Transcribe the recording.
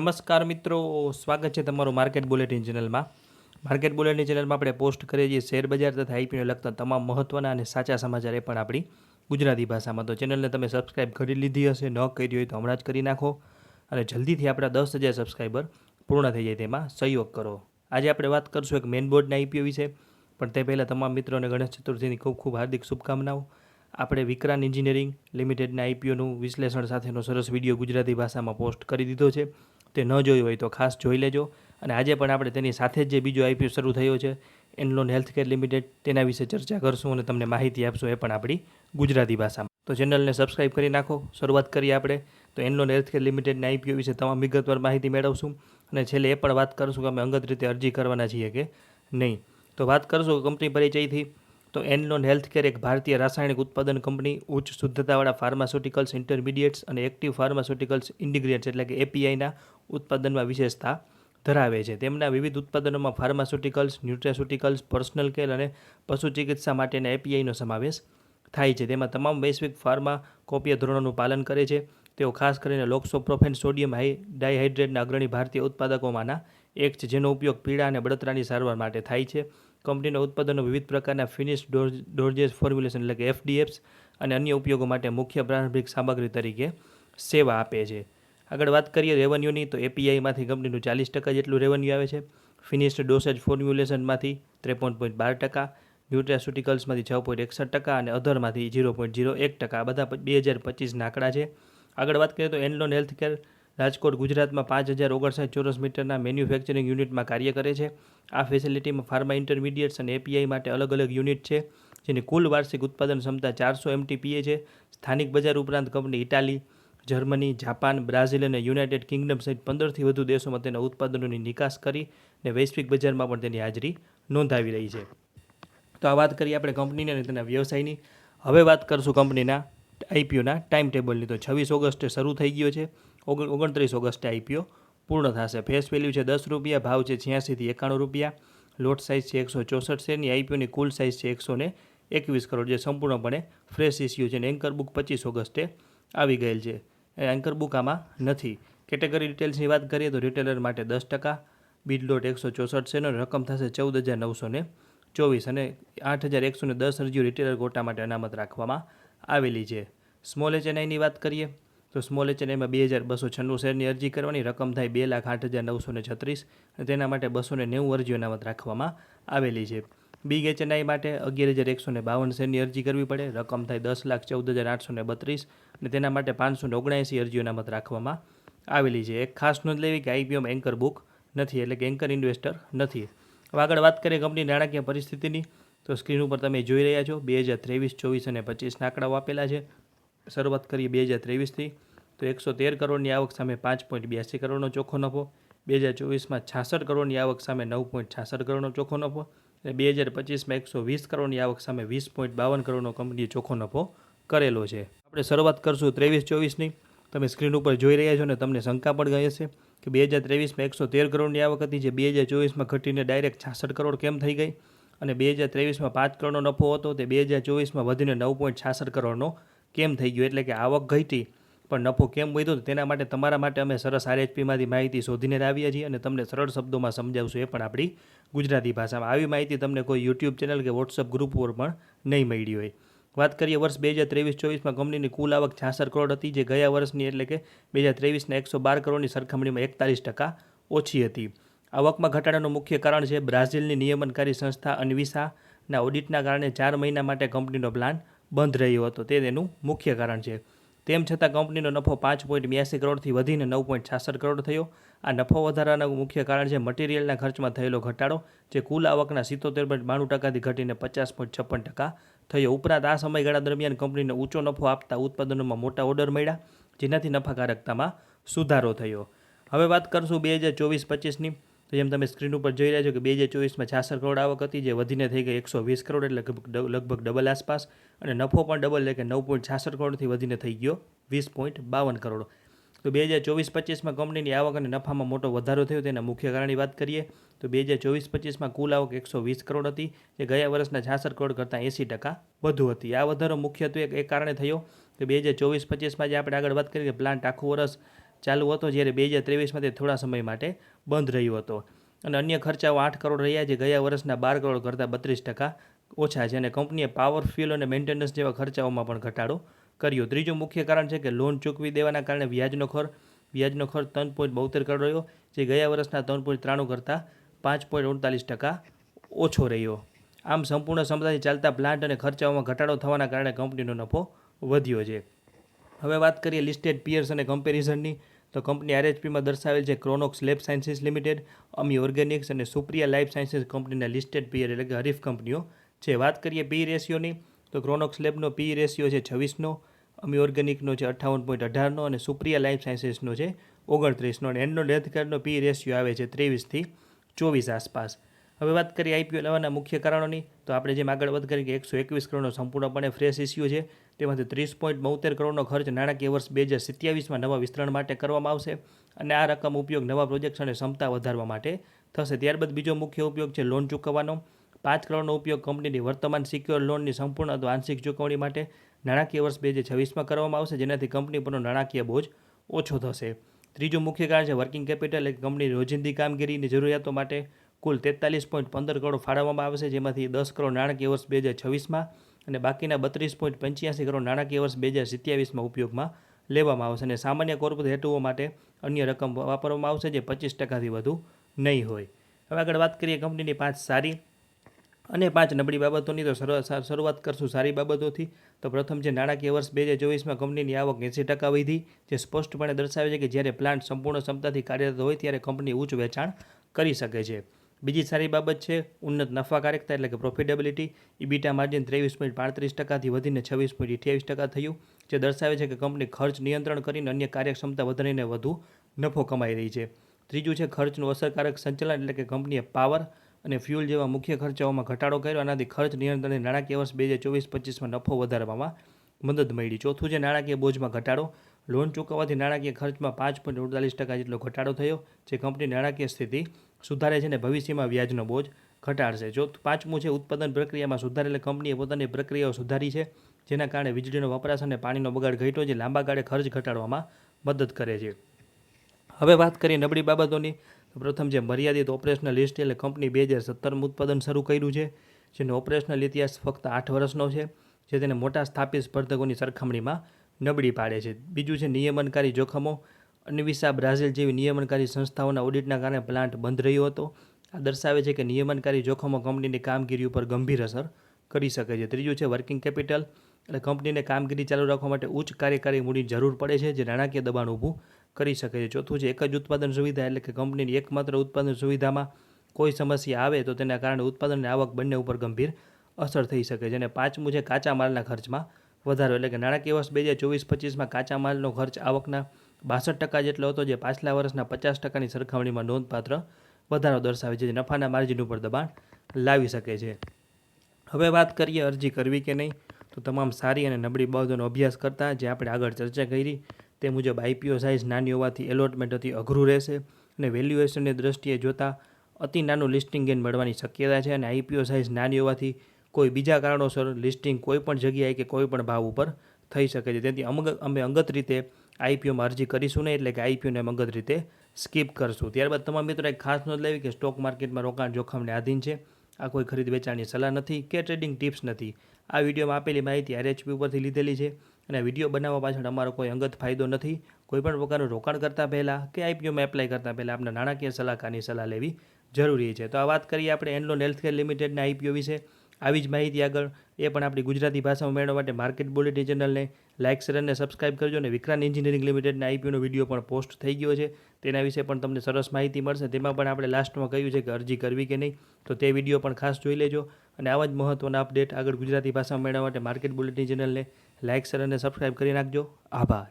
નમસ્કાર મિત્રો, સ્વાગત છે તમારું માર્કેટ બુલેટિન ચેનલમાં. માર્કેટ બુલેટિન ચેનલમાં આપણે પોસ્ટ કરીએ છીએ શેર બજાર તથા આઈપીઓને લગતા તમામ મહત્ત્વના અને સાચા સમાચાર એ પણ આપણી ગુજરાતી ભાષામાં. તો ચેનલને તમે સબસ્ક્રાઇબ કરી લીધી હશે, ન કરી હોય તો હમણાં જ કરી નાખો અને જલ્દીથી આપણા દસ હજાર સબસ્ક્રાઈબર પૂર્ણ થઈ જાય તેમાં સહયોગ કરો. આજે આપણે વાત કરશું એક મેઇન બોર્ડના આઈપીઓ વિશે, પણ તે પહેલાં તમામ મિત્રોને ગણેશ ચતુર્થીની ખૂબ ખૂબ હાર્દિક શુભકામનાઓ. આપણે વિક્રાંત એન્જિનિયરિંગ લિમિટેડના આઈપીઓનું વિશ્લેષણ સાથેનો સરસ વીડિયો ગુજરાતી ભાષામાં પોસ્ટ કરી દીધો છે. તે ન જોયું હોય તો ખાસ જોઈ લેજો. અને આજે પણ આપણે તેની સાથે જ બીજો આઈપીઓ શરૂ થયો છે એનલોન હેલ્થકેર લિમિટેડ તેના વિશે ચર્ચા કરશું અને તમને માહિતી આપશું એ પણ આપણી ગુજરાતી ભાષામાં. તો ચેનલને સબસ્ક્રાઇબ કરી નાખો. શરૂઆત કરીએ આપણે. તો એનલોન હેલ્થકેર લિમિટેડના આઈપીઓ વિશે તમામ વિગતવાર માહિતી મેળવશું. અને છેલ્લે એ પણ વાત કરશું કે અમે અંગત રીતે અરજી કરવાના છીએ કે નહીં. તો વાત કરશું કંપની પરિચયથી. તો એનલોન હેલ્થકેર એક ભારતીય રાસાયણિક ઉત્પાદન કંપની, ઉચ્ચ શુદ્ધતાવાળા ફાર્માસ્યુટિકલ્સ, ઇન્ટરમીડિયેટ્સ અને એક્ટિવ ફાર્માસ્યુટિકલ્સ ઇન્ડિગ્રેટ્સ એટલે કે એપીઆઈના ઉત્પાદનમાં વિશેષતા ધરાવે છે. તેમના વિવિધ ઉત્પાદનોમાં ફાર્માસ્યુટિકલ્સ, ન્યુટ્રાસ્યુટિકલ્સ, પર્સનલ કેર અને પશુ ચિકિત્સા માટેના એપીઆઈનો સમાવેશ થાય છે. તેમાં તમામ વૈશ્વિક ફાર્મા કોપીય ધોરણોનું પાલન કરે છે. તેઓ ખાસ કરીને લોક્સોપ્રોફેન, સોડિયમ હાઈ, ડાયહાઇડ્રેટના અગ્રણી ભારતીય ઉત્પાદકોમાંના એક છે, જેનો ઉપયોગ પીડા અને બળતરાની સારવાર માટે થાય છે. કંપનીના ઉત્પાદનો વિવિધ પ્રકારના ફિનિશ ડોર્જેસ ફોર્મ્યુલેશન એટલે કે એફડીએફ્સ અને અન્ય ઉપયોગો માટે મુખ્ય પ્રારંભિક સામગ્રી તરીકે સેવા આપે છે. આગળ વાત કરીએ રેવન્યુની તો એપીઆઈમાંથી કંપનીનું ચાલીસ ટકા જેટલું રેવન્યુ આવે છે. ફિનિશ્ડ ડોસેજ ફોર્મ્યુલેશનમાંથી ત્રેપન પોઈન્ટ બાર ટકા ન્યુટ્રાસ્યુટિકલ્સમાંથી છ પોઈન્ટ એકસઠ ટકા અને અધરમાંથી ઝીરો પોઈન્ટ ઝીરો એક ટકા. બધા બે હજાર પચીસના આંકડા છે. આગળ વાત કરીએ તો એનલોન હેલ્થકેર રાજકોટ ગુજરાતમાં પાંચ હજાર ઓગણસાઠ ચોરસ મીટરના મેન્યુફેક્ચરિંગ યુનિટમાં કાર્ય કરે છે. આ ફેસિલિટીમાં ફાર્મા ઇન્ટરમીડિયેટ્સ અને એપીઆઈ માટે અલગ અલગ યુનિટ છે, જેની કુલ વાર્ષિક ઉત્પાદન ક્ષમતા ચારસો એમટીપીએ છે. સ્થાનિક બજાર ઉપરાંત company Italy, Germany, Japan, Brazil અને યુનાઇટેડ કિંગડમ સહિત પંદરથી વધુ દેશોમાં તેના ઉત્પાદનોની નિકાસ કરી અને વૈશ્વિક બજારમાં પણ તેની હાજરી નોંધાવી રહી છે. તો આ વાત કરીએ આપણે કંપનીની અને તેના વ્યવસાયની. હવે વાત કરશું કંપનીના આઈપીઓના ટાઈમ ટેબલની તો છવ્વીસ ઓગસ્ટે શરૂ થઈ ગયો છે. ઓગણ ઓગણત્રીસ ઓગસ્ટે આઈપીઓ પૂર્ણ થશે. ફેસ વેલ્યુ છે દસ રૂપિયા, ભાવ છે છ્યાસીથી એકાણું રૂપિયા. લોટ સાઇઝ છે એકસો ચોસઠ શેરની. આઈપીઓની કુલ સાઇઝ છે એકસો ને એકવીસ કરોડ જે સંપૂર્ણપણે ફ્રેશ ઇસ્યુ છે અને એન્કર બુક પચીસ ઓગસ્ટે આવી ગયેલ છે. એન્કર બુક આમાં નથી. કેટેગરી ડિટેલ્સની વાત કરીએ તો રિટેલર માટે દસ ટકા બીડ લોટ એકસો ચોસઠ છે રકમ થશે ચૌદ હજાર નવસો ચોવીસ અને આઠ હજાર એકસો દસ અરજીઓ રિટેલર ગોટા માટે અનામત રાખવામાં આવેલી છે. સ્મોલ ચેન્નાઈની વાત કરીએ, તો સ્મોલ ચેન્નાઈમાં બે હજાર બસો છન્નું શેરની અરજી કરવાની રકમ થાય બે લાખ આઠ હજાર નવસો ને છત્રીસ અને તેના માટે બસો ને નેવું અરજીઓ અનામત રાખવામાં આવેલી છે. બિગ એચએનઆઈ માટે અગિયાર હજાર એકસો ને બાવન શેરની અરજી કરવી પડે, રકમ થાય દસ લાખ ચૌદ હજાર આઠસો ને બત્રીસ અને તેના માટે પાંચસો ને ઓગણએંસી અરજીઓ અનામત રાખવામાં આવેલી છે. એક ખાસ નોંધ લેવી કે આઈપીઓમાં એન્કર બુક નથી, એટલે કે એન્કર ઇન્વેસ્ટર નથી. હવે આગળ વાત કરીએ કંપની નાણાકીય પરિસ્થિતિની. તો સ્ક્રીન ઉપર તમે જોઈ રહ્યા છો, બે હજાર ત્રેવીસ, ચોવીસ અને પચીસના આંકડાઓ આપેલા છે. શરૂઆત કરીએ બે હજાર ત્રેવીસથી. તો એકસો તેર કરોડની આવક સામે પાંચ પોઈન્ટ બ્યાસી કરોડનો ચોખ્ખો નફો. બે હજાર ચોવીસમાં છાસઠ કરોડની આવક સામે નવ પોઈન્ટ છાસઠ કરોડનો ચોખ્ખો નફો. અને બે હજાર પચીસમાં એકસો વીસ કરોડની આવક સામે વીસ પોઈન્ટ બાવન કરોડનો કંપનીએ ચોખ્ખો નફો કરેલો છે. આપણે શરૂઆત કરશું ત્રેવીસ, ચોવીસની. તમે સ્ક્રીન ઉપર જોઈ રહ્યા છો ને તમને શંકા પણ ગઈ હશે કે બે હજાર ત્રેવીસમાં એકસો તેર કરોડની આવક હતી, જે બે હજાર ચોવીસમાં ઘટીને ડાયરેક્ટ છાસઠ કરોડ કેમ થઈ ગઈ? અને બે હજાર ત્રેવીસમાં પાંચ કરોડનો નફો હતો તે બે હજાર ચોવીસમાં વધીને નવ પોઈન્ટ છાસઠ કરોડનો કેમ થઈ ગયો? એટલે કે આવક ઘટી, પણ નફો કેમ વધ્યો? તેના માટે, તમારા માટે અમે સરસ આરએચપીમાંથી માહિતી શોધીને લાવીએ છીએ અને તમને સરળ શબ્દોમાં સમજાવશું એ પણ આપણી ગુજરાતી ભાષામાં. આવી માહિતી તમને કોઈ યુટ્યુબ ચેનલ કે વોટ્સઅપ ગ્રુપ પર પણ નહીં મળી હોય. વાત કરીએ વર્ષ બે હજાર ત્રેવીસ ચોવીસમાં કંપનીની કુલ આવક છાસઠ કરોડ હતી, જે ગયા વર્ષની એટલે કે બે હજાર ત્રેવીસના એકસો બાર કરોડની સરખામણીમાં એકતાલીસ ટકા ઓછી હતી. આવકમાં ઘટાડાનું મુખ્ય કારણ છે બ્રાઝિલની નિયમનકારી સંસ્થા અન્વિસાના ઓડિટના કારણે ચાર મહિના માટે કંપનીનો પ્લાન બંધ રહ્યો હતો. તે તેનું મુખ્ય કારણ છે. તેમ છતાં કંપનીનો નફો પાંચ પોઈન્ટ બ્યાસી કરોડથી વધીને નવ પોઈન્ટ છાસઠ કરોડ થયો. આ નફો વધારાનું મુખ્ય કારણ છે મટીરિયલના ખર્ચમાં થયેલો ઘટાડો, જે કુલ આવકના સિત્તોતેર પોઈન્ટ બાણું ટકાથી ઘટીને પચાસ પોઈન્ટ છપ્પન ટકા થયો. ઉપરાંત આ સમયગાળા દરમિયાન કંપનીને ઊંચો નફો આપતા ઉત્પાદનોમાં મોટા ઓર્ડર મળ્યા, જેનાથી નફાકારકતામાં સુધારો થયો. હવે વાત કરશું બે હજાર ચોવીસ પચીસની. તો જેમ તમે સ્ક્રીન ઉપર જોઈ રહ્યા છો કે બે હજાર ચોવીસમાં છાસઠ કરોડ આવક હતી, જે વધીને થઈ ગઈ એકસો વીસ કરોડ એટલે લગભગ ડબલ આસપાસ અને નફો પણ ડબલ એટલે કે નવ પોઈન્ટ છાસઠ કરોડથી વધીને થઈ ગયો વીસ પોઈન્ટ બાવન કરોડ. તો બે હજાર ચોવીસ પચીસમાં કંપનીની આવક અને નફામાં મોટો વધારો થયો તેના મુખ્ય કારણની વાત કરીએ, તો બે હજાર ચોવીસ પચીસમાં કુલ આવક એકસો વીસ કરોડ હતી, જે ગયા વર્ષના છાસઠ કરોડ કરતાં એંસી ટકા વધુ હતી. આ વધારો મુખ્યત્વે એક કારણે થયો કે બે હજાર ચોવીસ પચીસમાં જે આપણે આગળ વાત કરીએ કે પ્લાન્ટ આખું વર્ષ ચાલુ હતો જ્યારે બે હજાર ત્રેવીસમાં તે થોડા સમય માટે બંધ રહ્યો હતો. અને અન્ય ખર્ચાઓ આઠ કરોડ રહ્યા જે ગયા વર્ષના બાર કરોડ કરતાં બત્રીસ ટકા ઓછા છે. અને કંપનીએ પાવર, ફ્યુલ અને મેન્ટેનન્સ જેવા ખર્ચાઓમાં પણ ઘટાડો કર્યો. ત્રીજું મુખ્ય કારણ છે કે લોન ચૂકવી દેવાના કારણે વ્યાજનો ખર્ચ વ્યાજનો ખર્ચ ત્રણ પોઈન્ટ બોતેર કરોડ રહ્યો, જે ગયા વર્ષના ત્રણ પોઈન્ટ ત્રાણું કરતાં પાંચ પોઈન્ટ અડતાલીસ ટકા ઓછો રહ્યો. આમ સંપૂર્ણ ક્ષમતાથી ચાલતા પ્લાન્ટ અને ખર્ચાઓમાં ઘટાડો થવાના કારણે કંપનીનો નફો વધ્યો છે. હવે વાત કરીએ લિસ્ટેડ પિયર્સ અને કમ્પેરિઝનની. તો કંપની આરએચપીમાં દર્શાવેલ છે Kronox lab sciences limited, Ami organics અને સુપ્રિયા લાઈફ સાયન્સીસ કંપનીના લિસ્ટેડ પિયર એટલે કે હરીફ કંપનીઓ. છે વાત કરીએ પી રેશિયોની, તો ક્રોનોક્સ લેબનો પી રેશિયો છે છવ્વીસનો, અમી ઓર્ગેનિકનો છે અઠ્ઠાવન પોઈન્ટ અઢારનો અને સુપ્રિયા લાઈફ સાયન્સીસનો છે ઓગણત્રીસનો અને એન્ડનો ડેથ કાર્ડનો પી રેશિયો આવે છે ત્રેવીસથી ચોવીસ આસપાસ. હવે વાત કરીએ આઈપીઓ લેવાના મુખ્ય કારણોની, તો આપણે જેમ આગળ વાત કરી કે એકસો એકવીસ કરોડનો સંપૂર્ણપણે ફ્રેશ ઇસ્યુ છે તેમાંથી ત્રીસ પોઈન્ટ બોતેર કરોડનો ખર્ચ નાણાકીય વર્ષ બે હજાર સત્યાવીસમાં નવા વિસ્તરણ માટે કરવામાં આવશે અને આ રકમ ઉપયોગ નવા પ્રોજેક્ટ્સ અને ક્ષમતા વધારવા માટે થશે. ત્યારબાદ બીજો મુખ્ય ઉપયોગ છે લોન ચૂકવવાનો. પાંચ કરોડનો ઉપયોગ કંપનીની વર્તમાન સિક્યોર લોનની સંપૂર્ણ અથવા આંશિક ચૂકવણી માટે નાણાકીય વર્ષ બે હજાર છવ્વીસમાં કરવામાં આવશે, જેનાથી કંપની પરનો નાણાકીય બોજ ઓછો થશે. ત્રીજું મુખ્ય કારણ છે વર્કિંગ કેપિટલ એ કંપનીની રોજિંદી કામગીરીની જરૂરિયાતો માટે કુલ તેતાલીસ પોઈન્ટ પંદર કરોડ ફાળવવામાં આવશે, જેમાંથી દસ કરોડ નાણાકીય વર્ષ બે હજાર છવ્વીસમાં અને બાકીના બત્રીસ પોઈન્ટ પંચ્યાસી કરોડ નાણાકીય વર્ષ બે હજાર સત્યાવીસમાં ઉપયોગમાં લેવામાં આવશે અને સામાન્ય કોર્પોરેટ હેતુઓ માટે અન્ય રકમ વાપરવામાં આવશે જે પચીસ ટકાથી વધુ નહીં હોય. હવે આગળ વાત કરીએ કંપનીની પાંચ સારી અને પાંચ નબળી બાબતોની. તો શરૂઆત કરશું સારી બાબતોથી. તો પ્રથમ છે, નાણાકીય વર્ષ બે હજાર ચોવીસમાં કંપનીની આવક એંસી ટકા વધી, જે સ્પષ્ટપણે દર્શાવે છે કે જ્યારે પ્લાન્ટ સંપૂર્ણ ક્ષમતાથી કાર્યરત હોય ત્યારે કંપની ઉચ્ચ વેચાણ કરી શકે છે. બીજી સારી બાબત છે, ઉન્નત નફાકારકતા એટલે કે પ્રોફિટેબિલિટી ઇબીટા માર્જિન ત્રેવીસ પોઈન્ટ પાંત્રીસ ટકાથી વધીને છવ્વીસ પોઈન્ટ અઠ્યાવીસ ટકા થયું, જે દર્શાવે છે કે કંપની ખર્ચ નિયંત્રણ કરીને અન્ય કાર્યક્ષમતા વધારીને વધુ નફો કમાઈ રહી છે. ત્રીજું છે ખર્ચનું અસરકારક સંચાલન એટલે કે કંપનીએ પાવર અને ફ્યુલ જેવા મુખ્ય ખર્ચાઓમાં ઘટાડો કર્યો, આનાથી ખર્ચ નિયંત્રણને નાણાકીય વર્ષ બે હજાર ચોવીસ પચીસમાં નફો વધારવામાં મદદ મળી. ચોથું છે નાણાકીય બોજમાં ઘટાડો. લોન ચૂકવવાથી નાણાકીય ખર્ચમાં પાંચ પોઈન્ટ અડતાલીસ ટકા જેટલો ઘટાડો થયો, જે કંપની નાણાકીય સ્થિતિ સુધારે છે અને ભવિષ્યમાં વ્યાજનો બોજ ઘટાડશે. જો પાંચમું છે, ઉત્પાદન પ્રક્રિયામાં સુધારેલી કંપનીએ પોતાની પ્રક્રિયાઓ સુધારી છે, જેના કારણે વીજળીનો વપરાશ અને પાણીનો બગાડ ઘટ્યો જે લાંબા ગાળે ખર્ચ ઘટાડવામાં મદદ કરે છે. હવે વાત કરીએ નબળી બાબતોની. પ્રથમ જે મર્યાદિત ઓપરેશનલ લિસ્ટ એટલે કંપની બે હજાર સત્તરમાં ઉત્પાદન શરૂ કર્યું છે, જેનો ઓપરેશનલ ઇતિહાસ ફક્ત આઠ વર્ષનો છે, જે તેને મોટા સ્થાપિત સ્પર્ધકોની સરખામણીમાં નબળી પાડે છે. બીજું છે નિયમનકારી જોખમો. અન્વિસા બ્રાઝિલ જેવી નિયમનકારી સંસ્થાઓના ઓડિટના કારણે પ્લાન્ટ બંધ રહ્યો હતો. આ દર્શાવે છે કે નિયમનકારી જોખમો કંપનીની કામગીરી ઉપર ગંભીર અસર કરી શકે છે. ત્રીજું છે વર્કિંગ કેપિટલ. એટલે કંપનીને કામગીરી ચાલુ રાખવા માટે ઉચ્ચ કાર્યકારી મૂડી જરૂર પડે છે, જે નાણાકીય દબાણ ઊભું કરી શકે છે. ચોથું છે એક જ ઉત્પાદન સુવિધા, એટલે કે કંપનીની એકમાત્ર ઉત્પાદન સુવિધામાં કોઈ સમસ્યા આવે તો તેના કારણે ઉત્પાદન અને આવક બંને ઉપર ગંભીર અસર થઈ શકે છે. અને પાંચમું છે કાચા માલના ખર્ચમાં વધારો. એટલે કે નાણાકીય વર્ષ બે હજાર ચોવીસ પચીસમાં કાચા માલનો ખર્ચ આવકના બાસઠ ટકા જેટલો હતો, જે પાછલા વર્ષના પચાસ ટકાની સરખામણીમાં નોંધપાત્ર વધારો દર્શાવે છે, જે નફાના માર્જિન ઉપર દબાણ લાવી શકે છે. હવે વાત કરીએ અરજી કરવી કે નહીં. તો તમામ સારી અને નબળી બાબતોનો અભ્યાસ કરતાં જે આપણે આગળ ચર્ચા કરી, તે મુજબ આઈપીઓ સાઇઝ નાની હોવાથી એલોટમેન્ટ અતિ અઘરું રહેશે અને વેલ્યુએશનની દ્રષ્ટિએ જોતાં અતિ નાનું લિસ્ટિંગ ગેન મળવાની શક્યતા છે અને આઈપીઓ સાઇઝ નાની હોવાથી કોઈ બીજા કારણોસર લિસ્ટિંગ કોઈ પણ જગ્યાએ કે કોઈ પણ ભાવ ઉપર થઈ શકે છે. તેથી અમગ અમે અંગત રીતે આઈપીઓમાં અરજી કરીશું નહીં એટલે કે આઈપીઓને અંગત રીતે સ્કીપ કરશું. ત્યારબાદ તમામ મિત્રો એક ખાસ નોંધ લેવી કે સ્ટોક માર્કેટમાં રોકાણ જોખમને આધીન છે. આ કોઈ ખરીદ વેચાણની સલાહ નથી કે ટ્રેડિંગ ટિપ્સ નથી. આ વિડીયોમાં આપેલી માહિતી આરએચપી ઉપરથી લીધેલી છે અને વીડિયો બનાવવા પાછળ અમારો કોઈ અંગત ફાયદો નથી. કોઈપણ પ્રકારનું રોકાણ કરતાં પહેલાં કે આઈપીઓમાં એપ્લાય કરતાં પહેલાં આપણા નાણાકીય સલાહકારની સલાહ લેવી જરૂરી છે. તો આ વાત કરીએ આપણે એનલોન હેલ્થકેર લિમિટેડના આઈપીઓ વિશે. આવી જ માહિતી આગળ. એ પણ આપણી ગુજરાતી ભાષામાં મેળવવા માટે માર્કેટ બુલેટિન ચેનલને લાઇક શેર અને સબસ્ક્રાઇબ કરજો અને વિક્રાંત એન્જિનિયરિંગ લિમિટેડના આઈપીઓનો વીડિયો પણ પોસ્ટ થઈ ગયો છે. તેના વિશે પણ તમને સરસ માહિતી મળશે. તેમાં પણ આપણે લાસ્ટમાં કહ્યું છે કે અરજી કરવી કે નહીં, તો તે વીડિયો પણ ખાસ જોઈ લેજો. અને આવા જ મહત્ત્વના અપડેટ આગળ ગુજરાતી ભાષામાં મેળવવા માટે માર્કેટ બુલેટિન ચેનલને લાઇક શેર અને સબસ્ક્રાઇબ કરી નાખજો. આભાર.